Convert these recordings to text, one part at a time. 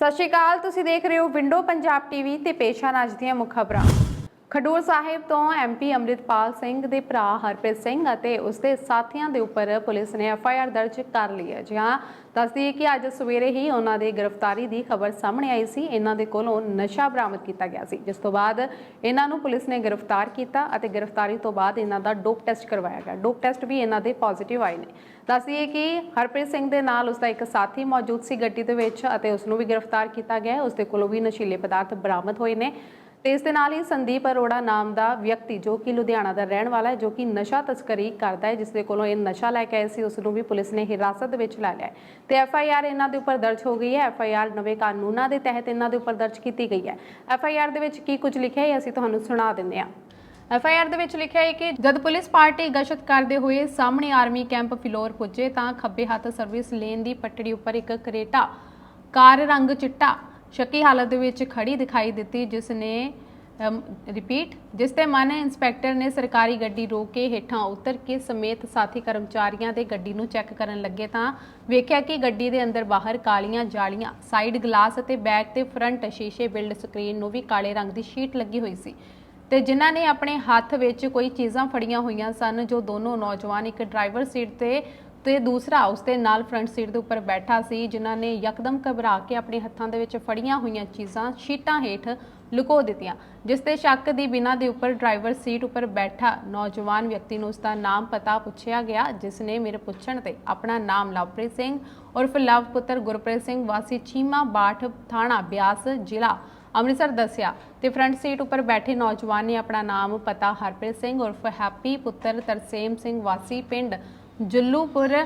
ਸਤਿ ਸ਼੍ਰੀ ਅਕਾਲ, ਤੁਸੀਂ ਦੇਖ ਰਹੇ ਹੋ ਵਿੰਡੋ ਪੰਜਾਬ ਟੀਵੀ ਤੇ ਪੇਸ਼ਾ ਅੱਜ ਦੀਆਂ ਮੁੱਖ ਖਬਰਾਂ। ਖਡੂਰ ਸਾਹਿਬ ਤੋਂ ਐਮਪੀ ਅੰਮ੍ਰਿਤਪਾਲ ਸਿੰਘ ਦੇ ਭਰਾ ਹਰਪ੍ਰੀਤ ਸਿੰਘ ਅਤੇ ਉਸ ਦੇ ਸਾਥੀਆਂ ਦੇ ਉੱਪਰ ਪੁਲਿਸ ਨੇ ਐੱਫ ਆਈ ਆਰ ਦਰਜ ਕਰ ਲਈ ਹੈ। ਜੀ ਹਾਂ, ਦੱਸਦੀ ਹੈ ਕਿ ਅੱਜ ਸਵੇਰੇ ਹੀ ਉਹਨਾਂ ਦੇ ਗ੍ਰਿਫਤਾਰੀ ਦੀ ਖਬਰ ਸਾਹਮਣੇ ਆਈ ਸੀ। ਇਹਨਾਂ ਦੇ ਕੋਲੋਂ ਨਸ਼ਾ ਬਰਾਮਦ ਕੀਤਾ ਗਿਆ ਸੀ, ਜਿਸ ਤੋਂ ਬਾਅਦ ਇਹਨਾਂ ਨੂੰ ਪੁਲਿਸ ਨੇ ਗ੍ਰਿਫਤਾਰ ਕੀਤਾ ਅਤੇ ਗ੍ਰਿਫਤਾਰੀ ਤੋਂ ਬਾਅਦ ਇਹਨਾਂ ਦਾ ਡੋਪ ਟੈਸਟ ਕਰਵਾਇਆ ਗਿਆ। ਡੋਪ ਟੈਸਟ ਵੀ ਇਹਨਾਂ ਦੇ ਪੋਜ਼ਿਟਿਵ ਆਏ ਨੇ। ਦੱਸਦੀਏ ਕਿ ਹਰਪ੍ਰੀਤ ਸਿੰਘ ਦੇ ਨਾਲ ਉਸਦਾ ਇੱਕ ਸਾਥੀ ਮੌਜੂਦ ਸੀ ਗੱਡੀ ਦੇ ਵਿੱਚ ਅਤੇ ਉਸ ਨੂੰ ਵੀ ਗ੍ਰਿਫਤਾਰ ਕੀਤਾ ਗਿਆ ਹੈ। ਉਸ ਦੇ ਕੋਲੋਂ ਵੀ ਨਸ਼ੀਲੇ ਪਦਾਰਥ ਬਰਾਮਦ ਹੋਏ ਨੇ। ਤੇ ਇਸ ਦੇ ਨਾਲ ਹੀ ਸੰਦੀਪ ਅਰੋੜਾ ਨਾਮ ਦਾ ਵਿਅਕਤੀ ਜੋ ਕਿ ਲੁਧਿਆਣਾ ਦਾ ਰਹਿਣ ਵਾਲਾ ਹੈ, ਜੋ ਕਿ ਨਸ਼ਾ ਤਸਕਰੀ ਕਰਦਾ ਹੈ ਜਿਸ ਦੇ ਕੋਲੋਂ ਇਹ ਨਸ਼ਾ ਲੈ ਕੇ ਆਏ ਸੀ ਉਸ ਨੂੰ ਵੀ ਪੁਲਿਸ ਨੇ ਹਿਰਾਸਤ ਵਿੱਚ ਲੈ ਲਿਆ ਤੇ ਐਫ ਆਈ ਆਰ ਇਹਨਾਂ ਦੇ ਉੱਪਰ ਦਰਜ ਹੋ ਗਈ ਹੈ। ਐਫ ਆਈ ਆਰ ਨਵੇਂ ਕਾਨੂੰਨਾਂ ਦੇ ਤਹਿਤ ਇਹਨਾਂ ਦੇ ਉੱਪਰ ਦਰਜ ਕੀਤੀ ਗਈ ਹੈ। ਐਫ ਆਈ ਆਰ ਦੇ ਵਿੱਚ ਕੀ ਕੁਝ ਲਿਖਿਆ ਹੈ, ਅਸੀਂ ਤੁਹਾਨੂੰ ਸੁਣਾ ਦਿੰਦੇ ਹਾਂ। ਐਫ ਆਈ ਆਰ ਦੇ ਵਿੱਚ ਲਿਖਿਆ ਹੈ ਕਿ ਜਦ ਪੁਲਿਸ ਪਾਰਟੀ ਗਸ਼ਤ ਕਰਦੇ ਹੋਏ ਸਾਹਮਣੇ ਆਰਮੀ ਕੈਂਪ ਫਿਲੌਰ ਪੁੱਜੇ ਤਾਂ ਖੱਬੇ ਹੱਥ ਸਰਵਿਸ ਲੇਨ ਦੀ ਪਟੜੀ ਉੱਪਰ ਇੱਕ ਕਰੇਟਾ, ਕਾਰ ਰੰਗ ਚਿੱਟਾ, ਸ਼ੱਕੀ ਹਾਲਤ ਦੇ ਵਿੱਚ ਖੜੀ ਦਿਖਾਈ ਦਿੱਤੀ, ਜਿਸ ਨੇ ਰਿਪੀਟ ਜਿਸ ਤੇ ਮਨ ਇੰਸਪੈਕਟਰ ਨੇ ਸਰਕਾਰੀ ਗੱਡੀ ਰੋਕ ਕੇ ਹੇਠਾਂ ਉਤਰ ਕੇ ਸਮੇਤ ਸਾਥੀ ਕਰਮਚਾਰੀਆਂ ਦੇ ਗੱਡੀ ਨੂੰ ਚੈੱਕ ਕਰਨ ਲੱਗੇ ਤਾਂ ਵੇਖਿਆ ਕਿ ਗੱਡੀ ਦੇ ਅੰਦਰ ਬਾਹਰ ਕਾਲੀਆਂ ਜਾਲੀਆਂ, ਸਾਈਡ ਗਲਾਸ ਅਤੇ ਬੈਕ ਤੇ ਫਰੰਟ ਸ਼ੀਸ਼ੇ ਬਿਲਡ ਸਕਰੀਨ ਨੂੰ ਵੀ ਕਾਲੇ ਰੰਗ ਦੀ ਸ਼ੀਟ ਲੱਗੀ ਹੋਈ ਸੀ। ਤੇ ਜਿਨ੍ਹਾਂ ਨੇ ਆਪਣੇ ਹੱਥ ਵਿੱਚ ਕੋਈ ਚੀਜ਼ਾਂ ਫੜੀਆਂ ਹੋਈਆਂ ਸਨ, ਜੋ ਦੋਨੋਂ ਨੌਜਵਾਨ ਇੱਕ ਡਰਾਈਵਰ ਸੀਟ ਤੇ ਤੇ ਦੂਸਰਾ ਉਸ ਦੇ ਨਾਲ ਫਰੰਟ ਸੀਟ ਦੇ ਉੱਪਰ ਬੈਠਾ ਸੀ, ਜਿਨ੍ਹਾਂ ਨੇ ਯਕਦਮ ਘਬਰਾ ਕੇ ਆਪਣੇ ਹੱਥਾਂ ਦੇ ਵਿੱਚ ਫੜੀਆਂ ਹੋਈਆਂ ਚੀਜ਼ਾਂ ਸ਼ੀਟਾਂ ਹੇਠ ਲੁਕੋ ਦਿੱਤੀਆਂ, ਜਿਸ ਤੇ ਸ਼ੱਕ ਦੀ ਬਿਨਾਂ ਦੇ ਉੱਪਰ ਡਰਾਈਵਰ ਸੀਟ ਉੱਪਰ ਬੈਠਾ ਨੌਜਵਾਨ ਵਿਅਕਤੀ ਨੂੰ ਉਸ ਦਾ ਨਾਮ ਪਤਾ ਪੁੱਛਿਆ ਗਿਆ, ਜਿਸ ਨੇ ਮੇਰੇ ਪੁੱਛਣ ਤੇ ਆਪਣਾ ਨਾਮ ਲਵਪ੍ਰੀਤ ਸਿੰਘ ਉਰਫ ਲਵ ਪੁੱਤਰ ਗੁਰਪ੍ਰੀਤ ਸਿੰਘ ਵਾਸੀ ਚੀਮਾ ਬਾਠ ਥਾਣਾ ਬਿਆਸ ਜ਼ਿਲ੍ਹਾ ਅੰਮ੍ਰਿਤਸਰ ਦੱਸਿਆ ਤੇ ਫਰੰਟ ਸੀਟ ਉੱਪਰ ਬੈਠੇ ਨੌਜਵਾਨ ਨੇ ਆਪਣਾ ਨਾਮ ਪਤਾ ਹਰਪ੍ਰੀਤ ਸਿੰਘ ਉਰਫ ਹੈਪੀ ਪੁੱਤਰ ਤਰਸੇਮ ਸਿੰਘ ਵਾਸੀ ਪਿੰਡ ਜੁੱਲੂਪੁਰ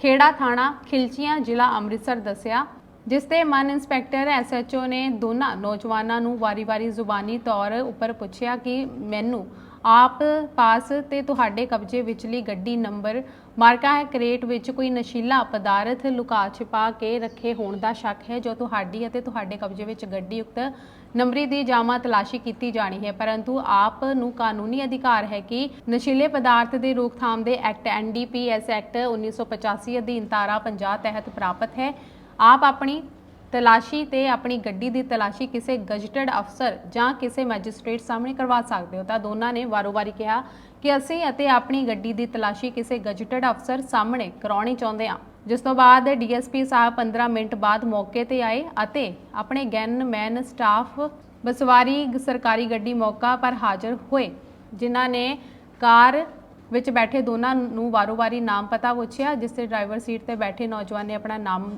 ਖੇੜਾ ਥਾਣਾ ਖਿਲਚੀਆਂ, ਜ਼ਿਲ੍ਹਾ ਅੰਮ੍ਰਿਤਸਰ ਦੱਸਿਆ, ਜਿਸ ਤੇ ਮਨ ਇੰਸਪੈਕਟਰ ਐਸਐਚਓ ਨੇ ਦੋਨਾਂ ਨੌਜਵਾਨਾਂ ਨੂੰ ਵਾਰੀ-ਵਾਰੀ ਜ਼ੁਬਾਨੀ ਤੌਰ ਉੱਪਰ ਪੁੱਛਿਆ ਕਿ ਮੈਨੂੰ ਆਪ ਪਾਸ ਤੇ ਤੁਹਾਡੇ ਕਬਜ਼ੇ ਵਿਚਲੀ ਗੱਡੀ ਨੰਬਰ ਮਾਰਕਾ ਹੈ ਕ੍ਰੇਟ ਵਿੱਚ ਕੋਈ ਨਸ਼ੀਲਾ ਪਦਾਰਥ ਲੁਕਾ ਛਿਪਾ ਕੇ ਰੱਖੇ ਹੋਣ ਦਾ ਸ਼ੱਕ ਹੈ, ਜੋ ਤੁਹਾਡੀ ਅਤੇ ਤੁਹਾਡੇ ਕਬਜ਼ੇ ਵਿੱਚ ਗੱਡੀ ਉਕਤ ਨੰਬਰੀ ਦੀ ਜਾਮਾ ਤਲਾਸ਼ੀ ਕੀਤੀ ਜਾਣੀ ਹੈ। ਪਰੰਤੂ ਆਪ ਨੂੰ ਕਾਨੂੰਨੀ ਅਧਿਕਾਰ ਹੈ ਕਿ ਨਸ਼ੀਲੇ ਪਦਾਰਥ ਦੇ ਰੋਕਥਾਮ ਦੇ ਐਕਟ ਐਨਡੀਪੀਐਸ ਐਕਟ 1985 ਅਧੀਨ ਧਾਰਾ 50 ਤਹਿਤ ਪ੍ਰਾਪਤ ਹੈ। ਆਪ ਆਪਣੀ ਤਲਾਸ਼ੀ ਤੇ ਆਪਣੀ ਗੱਡੀ ਦੀ ਤਲਾਸ਼ੀ ਕਿਸੇ ਗਜਟਡ ਅਫਸਰ ਜਾਂ ਕਿਸੇ ਮੈਜਿਸਟ੍ਰੇਟ ਸਾਹਮਣੇ ਕਰਵਾ ਸਕਦੇ ਹੋ। ਤਾਂ ਦੋਨਾਂ ਨੇ ਵਾਰੋ-ਵਾਰੀ ਕਿਹਾ ਕਿ ਅਸੀਂ ਅਤੇ ਆਪਣੀ ਗੱਡੀ ਦੀ ਤਲਾਸ਼ੀ ਕਿਸੇ ਗਜਟਡ ਅਫਸਰ ਸਾਹਮਣੇ ਕਰਾਉਣੀ ਚਾਹੁੰਦੇ ਹਾਂ। ਜਿਸ ਤੋਂ ਬਾਅਦ ਡੀਐਸਪੀ ਸਾਹਿਬ 15 ਮਿੰਟ ਬਾਅਦ ਮੌਕੇ ਤੇ ਆਏ ਅਤੇ ਆਪਣੇ ਗਨਮੈਨ ਸਟਾਫ ਬਸਵਾਰੀ ਸਰਕਾਰੀ ਗੱਡੀ ਮੌਕਾ ਪਰ ਹਾਜ਼ਰ ਹੋਏ, ਜਿਨ੍ਹਾਂ ਨੇ ਕਾਰ ਵਿੱਚ ਬੈਠੇ ਦੋਨਾਂ ਨੂੰ ਵਾਰੋ-ਵਾਰੀ ਨਾਮ ਪਤਾ ਪੁੱਛਿਆ, ਜਿਸ ਤੇ ਡਰਾਈਵਰ ਸੀਟ ਤੇ ਬੈਠੇ ਨੌਜਵਾਨ ਨੇ ਆਪਣਾ ਨਾਮ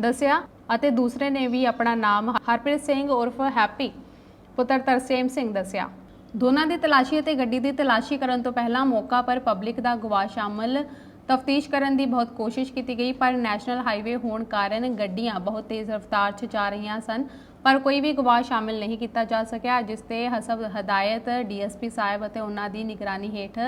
ਦੱਸਿਆ। ਅਤੇ ਦੂਸਰੇ ਨੇ ਵੀ ਆਪਣਾ ਨਾਮ ਹਰਪ੍ਰੀਤ ਸਿੰਘ ਉਰਫ ਹੈਪੀ ਪੁੱਤਰ ਤਰਸੇਮ ਸਿੰਘ ਦੱਸਿਆ। ਦੋਨਾਂ ਦੀ ਤਲਾਸ਼ੀ ਅਤੇ ਗੱਡੀ ਦੀ ਤਲਾਸ਼ੀ ਕਰਨ ਤੋਂ ਪਹਿਲਾਂ ਮੌਕਾ ਪਰ ਪਬਲਿਕ ਦਾ ਗਵਾਹ ਸ਼ਾਮਲ ਤਫਤੀਸ਼ ਕਰਨ ਦੀ ਬਹੁਤ ਕੋਸ਼ਿਸ਼ ਕੀਤੀ ਗਈ, ਪਰ ਨੈਸ਼ਨਲ ਹਾਈਵੇ ਹੋਣ ਕਾਰਨ ਗੱਡੀਆਂ ਬਹੁਤ ਤੇਜ਼ ਰਫ਼ਤਾਰ 'ਚ ਜਾ ਰਹੀਆਂ ਸਨ, ਪਰ ਕੋਈ ਵੀ ਗਵਾਹ ਸ਼ਾਮਿਲ ਨਹੀਂ ਕੀਤਾ ਜਾ ਸਕਿਆ, ਜਿਸ ਤੇ ਹਸਬ ਹਦਾਇਤ ਡੀਐਸਪੀ ਸਾਹਿਬ ਅਤੇ ਉਹਨਾਂ ਦੀ ਨਿਗਰਾਨੀ ਹੇਠ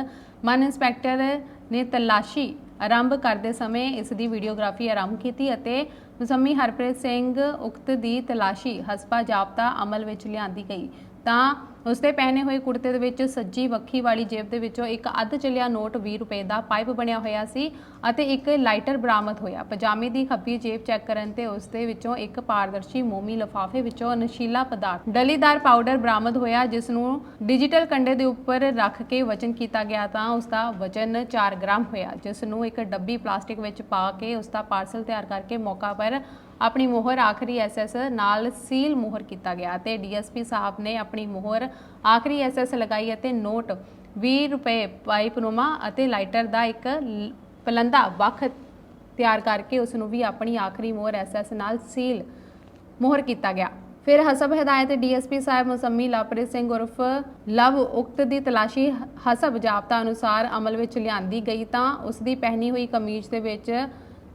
ਮਨ ਇੰਸਪੈਕਟਰ ਨੇ ਤਲਾਸ਼ੀ ਆਰੰਭ ਕਰਦੇ ਸਮੇਂ ਇਸ ਦੀ ਵੀਡੀਓਗ੍ਰਾਫੀ ਆਰੰਭ ਕੀਤੀ ਅਤੇ ਮੁਸੰਮੀ ਹਰਪ੍ਰੀਤ ਸਿੰਘ ਉਕਤ ਦੀ ਤਲਾਸ਼ੀ ਹਸਪਾ ਜਾਬਤਾ ਅਮਲ ਵਿੱਚ ਲਿਆਂਦੀ ਗਈ। ਤਾਂ ਉਸਦੇ ਪਹਿਨੇ ਹੋਏ ਕੁੜਤੇ ਦੇ ਵਿੱਚ ਸੱਜੀ ਵੱਖੀ ਵਾਲੀ ਜੇਬ ਦੇ ਵਿੱਚੋਂ ਇੱਕ ਅੱਧ ਚੱਲਿਆ ਨੋਟ 20 ਰੁਪਏ ਦਾ ਪਾਈਪ ਬਣਿਆ ਹੋਇਆ ਸੀ ਅਤੇ ਇੱਕ ਲਾਈਟਰ ਬਰਾਮਦ ਹੋਇਆ। ਪਜਾਮੇ ਦੀ ਖੱਬੀ ਜੇਬ ਚੈੱਕ ਕਰਨ ਤੇ ਉਸ ਦੇ ਵਿੱਚੋਂ ਇੱਕ ਪਾਰਦਰਸ਼ੀ ਮੋਮੀ ਲਫਾਫੇ ਵਿੱਚੋਂ ਨਸ਼ੀਲਾ ਪਦਾਰਥ, ਡਲੀਦਾਰ ਪਾਊਡਰ ਬਰਾਮਦ ਹੋਇਆ ਜਿਸ ਨੂੰ ਡਿਜੀਟਲ ਕੰਡੇ ਦੇ ਉੱਪਰ ਰੱਖ ਕੇ ਵਜਨ ਕੀਤਾ ਗਿਆ ਤਾਂ ਉਸ ਦਾ ਵਜਨ 4 ਗ੍ਰਾਮ ਹੋਇਆ। ਜਿਸ ਨੂੰ ਇੱਕ ਡੱਬੀ ਪਲਾਸਟਿਕ ਵਿੱਚ ਪਾ ਕੇ ਉਸ ਦਾ ਪਾਰਸਲ ਤਿਆਰ ਕਰਕੇ ਮੌਕਾ ਪਰ ਆਪਣੀ ਮੋਹਰ ਆਖਰੀ ਐਸਐਸ ਨਾਲ ਸੀਲ ਮੋਹਰ ਕੀਤਾ ਗਿਆ ਤੇ ਡੀਐਸਪੀ ਸਾਹਿਬ ਨੇ ਆਪਣੀ ਮੋਹਰ ਆਖਰੀ ਐਸਐਸ ਲਗਾਈ ਅਤੇ ਨੋਟ 20 ਰੁਪਏ ਪਾਈਪਨੁਮਾ ਅਤੇ ਲਾਈਟਰ ਦਾ ਇੱਕ ਪਲੰਦਾ ਵੱਖ ਤਿਆਰ ਕਰਕੇ ਉਸ ਨੂੰ ਵੀ ਆਪਣੀ ਆਖਰੀ ਮੋਹਰ ਐਸਐਸ ਨਾਲ ਸੀਲ ਮੋਹਰ ਕੀਤਾ ਗਿਆ। ਫਿਰ ਹਸਬ ਹਦਾਇਤ ਡੀਐਸਪੀ ਸਾਹਿਬ ਮੁਸੰਮੀ ਲਵਪ੍ਰੀਤ ਸਿੰਘ ਉਰਫ ਲਵ ਉਕਤ ਦੀ ਤਲਾਸ਼ੀ ਹਸਬ ਜਾਬਤਾ ਅਨੁਸਾਰ ਅਮਲ ਵਿੱਚ ਲਿਆਂਦੀ ਗਈ ਤਾਂ ਉਸ ਦੀ ਪਹਿਨੀ ਹੋਈ ਕਮੀਜ਼ ਦੇ ਵਿੱਚ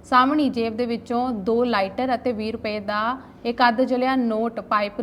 ਸਾਹਮਣੀ ਜੇਬ ਦੇ ਵਿੱਚੋਂ ਦੋ ਲਾਈਟਰ ਅਤੇ 20 ਰੁਪਏ ਦਾ ਇੱਕ ਅੱਧ ਜਲਿਆ ਨੋਟ ਪਾਈਪ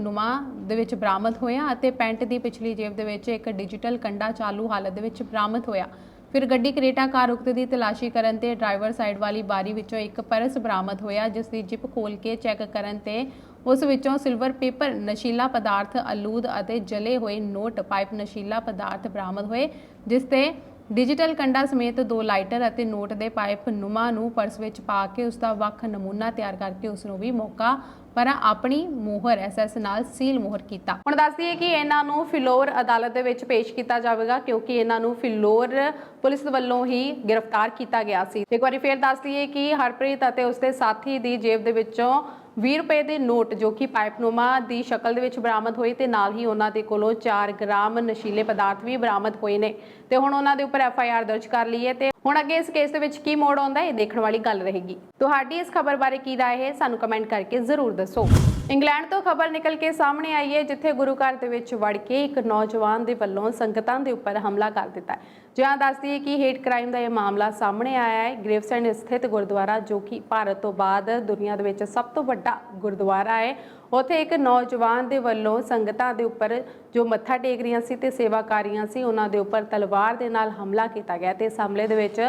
ਦੇ ਵਿੱਚ ਬਰਾਮਦ ਹੋਇਆ ਅਤੇ ਪੈਂਟ ਦੀ ਪਿਛਲੀ ਜੇਬ ਦੇ ਵਿੱਚ ਇੱਕ ਡਿਜੀਟਲ ਕੰਡਾ ਚਾਲੂ ਹਾਲਤ ਦੇ ਵਿੱਚ ਬਰਾਮਦ ਹੋਇਆ। ਫਿਰ ਗੱਡੀ ਕਰੇਟਾ ਕਾਰ ਉਕਤ ਦੀ ਤਲਾਸ਼ੀ ਕਰਨ ਤੇ ਡਰਾਈਵਰ ਸਾਈਡ ਵਾਲੀ ਬਾਰੀ ਵਿੱਚੋਂ ਇੱਕ ਪਰਸ ਬਰਾਮਦ ਹੋਇਆ, ਜਿਸ ਦੀ ਜਿਪ ਖੋਲ ਕੇ ਚੈੱਕ ਕਰਨ ਤੇ ਉਸ ਵਿੱਚੋਂ ਸਿਲਵਰ ਪੇਪਰ, ਨਸ਼ੀਲਾ ਪਦਾਰਥ, ਅਲੂਦ ਅਤੇ ਜਲੇ ਹੋਏ ਨੋਟ ਪਾਈਪ ਨਸ਼ੀਲਾ ਪਦਾਰਥ ਬਰਾਮਦ ਹੋਏ, ਜਿਸ ਤੇ ਡਿਜੀਟਲ ਕੰਡਾ ਸਮੇਤ ਦੋ ਲਾਈਟਰ ਅਤੇ ਨੋਟ ਦੇ ਪਾਈਪ ਨੁਮਾ ਨੂੰ ਪਰਸ ਵਿੱਚ ਪਾ ਕੇ ਉਸ ਦਾ ਵੱਖ ਨਮੂਨਾ ਤਿਆਰ ਕਰਕੇ ਉਸ ਨੂੰ ਵੀ ਮੌਕਾ ਪਰ ਆਪਣੀ ਮੋਹਰ ਐਸਐਸ ਨਾਲ ਸੀਲ ਮੋਹਰ ਕੀਤਾ। ਹੁਣ ਦੱਸ ਦਈਏ ਕਿ ਇਹਨਾਂ ਨੂੰ ਫਿਲੌਰ ਅਦਾਲਤ ਦੇ ਵਿੱਚ ਪੇਸ਼ ਕੀਤਾ ਜਾਵੇਗਾ ਕਿਉਂਕਿ ਇਹਨਾਂ ਨੂੰ ਫਿਲੌਰ ਪੁਲਿਸ ਵੱਲੋਂ ਹੀ ਗ੍ਰਿਫਤਾਰ ਕੀਤਾ ਗਿਆ ਸੀ। ਇੱਕ ਵਾਰੀ ਫੇਰ ਦੱਸ ਦਈਏ ਕਿ ਹਰਪ੍ਰੀਤ ਅਤੇ ਉਸਦੇ ਸਾਥੀ ਦੀ ਜੇਬ ਦੇ ਵਿੱਚੋਂ 20 ਰੁਪਏ ਦੇ ਨੋਟ ਜੋ ਕਿ ਪਾਈਪਨੋਮਾ ਦੀ ਸ਼ਕਲ ਦੇ ਵਿੱਚ ਬਰਾਮਦ ਹੋਏ ਤੇ ਨਾਲ ਹੀ ਉਹਨਾਂ ਦੇ ਕੋਲੋਂ 4 ਗ੍ਰਾਮ ਨਸ਼ੀਲੇ ਪਦਾਰਥ ਵੀ ਬਰਾਮਦ ਹੋਏ ਨੇ। ਤੇ ਹੁਣ ਉਹਨਾਂ ਦੇ ਉੱਪਰ ਐਫ ਆਈ ਆਰ ਦਰਜ ਕਰ ਲਈ ਹੈ ਤੇ ਹੁਣ ਅੱਗੇ ਇਸ ਕੇਸ ਦੇ ਵਿੱਚ ਕੀ ਮੋੜ ਆਉਂਦਾ ਹੈ, ਇਹ ਦੇਖਣ ਵਾਲੀ ਗੱਲ ਰਹੇਗੀ। ਤੁਹਾਡੀ ਇਸ ਖਬਰ ਬਾਰੇ ਕੀ ਰਾਏ ਹੈ, ਸਾਨੂੰ ਕਮੈਂਟ ਕਰਕੇ ਜ਼ਰੂਰ ਦੱਸੋ। ਇੰਗਲੈਂਡ ਤੋਂ ਖਬਰ ਨਿਕਲ ਕੇ ਸਾਹਮਣੇ ਆਈ ਹੈ, ਜਿੱਥੇ ਗੁਰੂ ਘਰ ਦੇ ਵਿੱਚ ਵੜ ਕੇ ਇੱਕ ਨੌਜਵਾਨ ਦੇ ਵੱਲੋਂ ਸੰਗਤਾਂ ਦੇ ਉੱਪਰ ਹਮਲਾ ਕਰ ਦਿੱਤਾ ਹੈ। ਜਿਹਾਂ ਦੱਸਦੀ ਹੈ ਕਿ ਹੇਟ ਕ੍ਰਾਈਮ ਦਾ ਇਹ ਮਾਮਲਾ ਸਾਹਮਣੇ ਆਇਆ ਹੈ। ਗ੍ਰੇਵਸੈਂਡ ਸਥਿਤ ਗੁਰਦੁਆਰਾ, ਜੋ ਕਿ ਭਾਰਤ ਤੋਂ ਬਾਅਦ ਦੁਨੀਆ ਦੇ ਵਿੱਚ ਸਭ ਤੋਂ ਵੱਡਾ ਗੁਰਦੁਆਰਾ ਹੈ। ਉੱਥੇ ਇੱਕ ਨੌਜਵਾਨ ਦੇ ਵੱਲੋਂ ਸੰਗਤਾਂ ਦੇ ਉੱਪਰ ਜੋ ਮੱਥਾ ਟੇਕ ਰਹੀਆਂ ਸੀ ਤੇ ਸੇਵਾਕਾਰੀਆਂ ਸੀ, ਉਹਨਾਂ ਦੇ ਉੱਪਰ ਤਲਵਾਰ ਦੇ ਨਾਲ ਹਮਲਾ ਕੀਤਾ ਗਿਆ ਤੇ ਇਸ ਹਮਲੇ ਦੇ ਵਿੱਚ